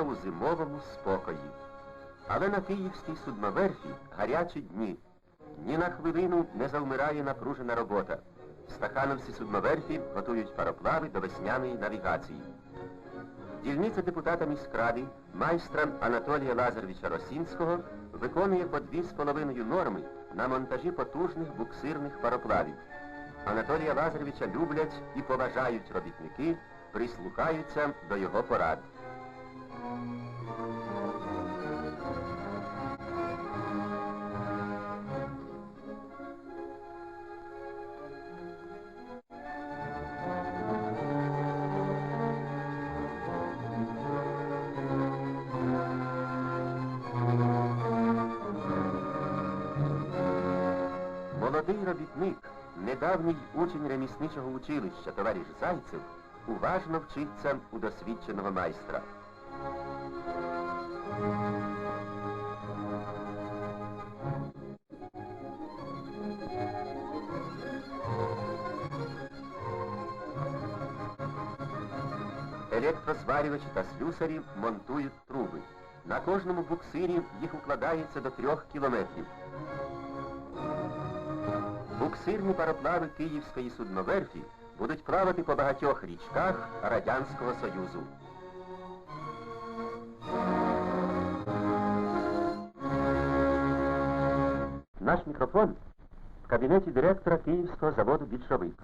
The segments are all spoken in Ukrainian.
У зимовому спокої. Але на київській судноверфі гарячі дні. Ні на хвилину не завмирає напружена робота. Стахановці судноверфі готують пароплави до весняної навігації. Дільниця депутата міськради, майстра Анатолія Лазаровича Росінського, виконує по дві з половиною норми на монтажі потужних буксирних пароплавів. Анатолія Лазаревича люблять і поважають робітники, прислухаються до його порад. Молодий робітник, недавній учень ремісничого училища товариш Зайцев, уважно вчиться у досвідченого майстра. Електрозварювачі та слюсарі монтують труби. На кожному буксирі їх укладається до трьох кілометрів. Буксирні пароплави Київської судноверфі будуть плавати по багатьох річках Радянського Союзу. Наш мікрофон в кабінеті директора Київського заводу «Більшовик».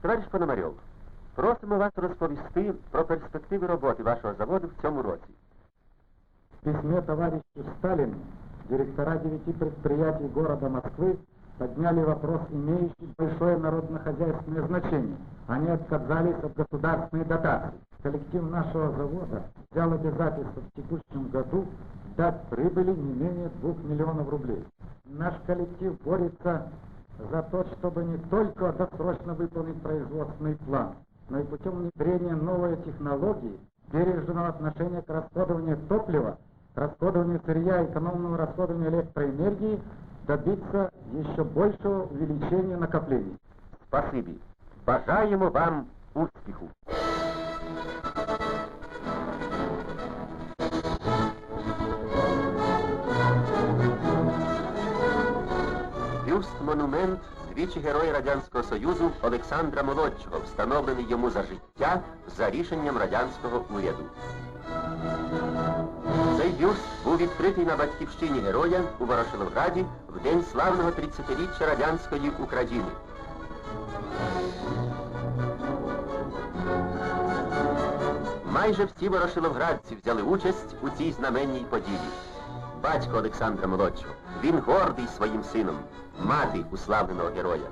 Товариш Пономарьов, просимо вас розповісти про перспективи роботи вашого заводу в цьому році. В письме товарищу Сталину директора девяти предприятий города Москвы подняли вопрос, имеющий большое народно-хозяйственное значение. Они отказались от государственной дотации. Коллектив нашего завода взял обязательство в текущем году дать прибыли не менее 2 миллионов рублей. Наш коллектив борется за то, чтобы не только досрочно выполнить производственный план, но и путем внедрения новой технологии, бережного отношения к расходованию топлива, расходованию сырья, экономному расходованию электроэнергии добиться еще большего увеличения накоплений. Спасибі. Бажаємо вам успіху. Бюст-монумент двічі Герой Радянського Союзу Олександра Молодшого, встановлений йому за життя за рішенням радянського уряду. Цей бюст був відкритий на батьківщині героя у Ворошиловграді в день славного 30-річчя радянської України. Майже всі ворошиловградці взяли участь у цій знаменній події. Батько Олександра Молодшого. Він гордий своїм сином, мати уславленого героя.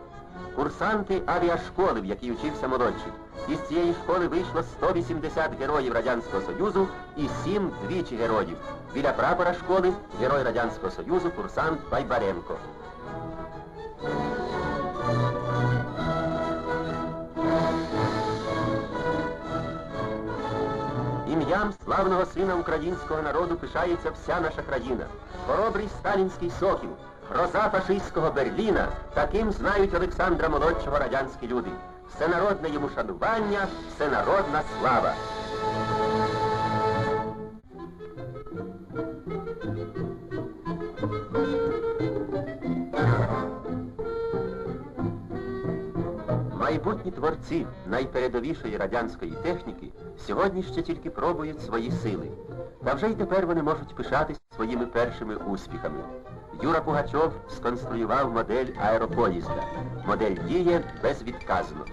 Курсанти авіашколи, в якій учився молодший. Із цієї школи вийшло 180 героїв Радянського Союзу і 7 двічі героїв. Біля прапора школи герой Радянського Союзу, курсант Байбаренко. Ім'ям славного сина українського народу пишається вся наша країна. Хоробрий сталінський сокіл, гроза фашистського Берліна, таким знають Олександра Молодшого радянські люди. Всенародне йому шанування, всенародна слава. Майбутні творці найпередовішої радянської техніки сьогодні ще тільки пробують свої сили. Та вже й тепер вони можуть пишатись своїми першими успіхами. Юра Пугачов сконструював модель аеропоїзда. Модель діє безвідказно.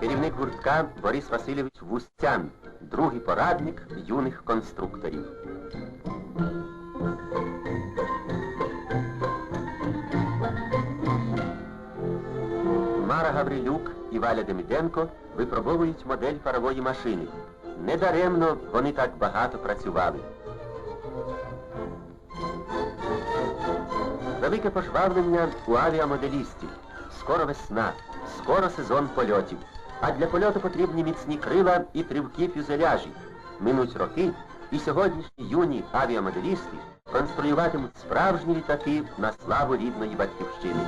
Керівник гуртка Борис Васильович Вустян, другий порадник юних конструкторів. Гаврилюк і Валя Демиденко випробовують модель парової машини. Недаремно вони так багато працювали. Велике пожвавлення у авіамоделістів. Скоро весна, скоро сезон польотів. А для польоту потрібні міцні крила і тривкі фюзеляжі. Минуть роки, і сьогоднішні юні авіамоделісти конструюватимуть справжні літаки на славу рідної батьківщини.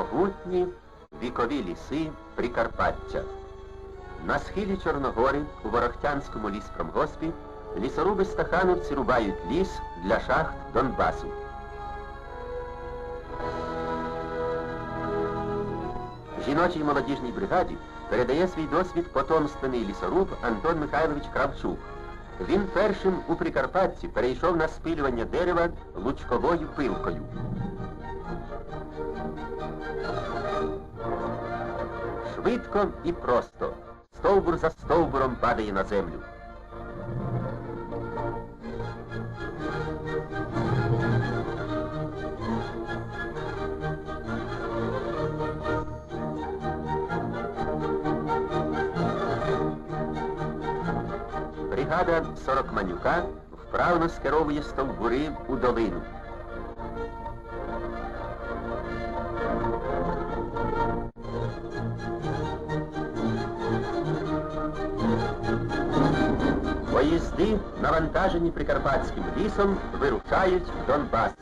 Могутні вікові ліси Прикарпаття. На схилі Чорногори у Ворохтянському ліспромгоспі лісоруби стахановці рубають ліс для шахт Донбасу. Жіночій молодіжній бригаді передає свій досвід потомственний лісоруб Антон Михайлович Кравчук. Він першим у Прикарпатті перейшов на спилювання дерева лучковою пилкою. Швидко і просто. Стовбур за стовбуром падає на землю. Бригада Сорокманюка вправно скеровує стовбури у долину. Поїзди, навантажені Прикарпатським лісом, вирушають в Донбас.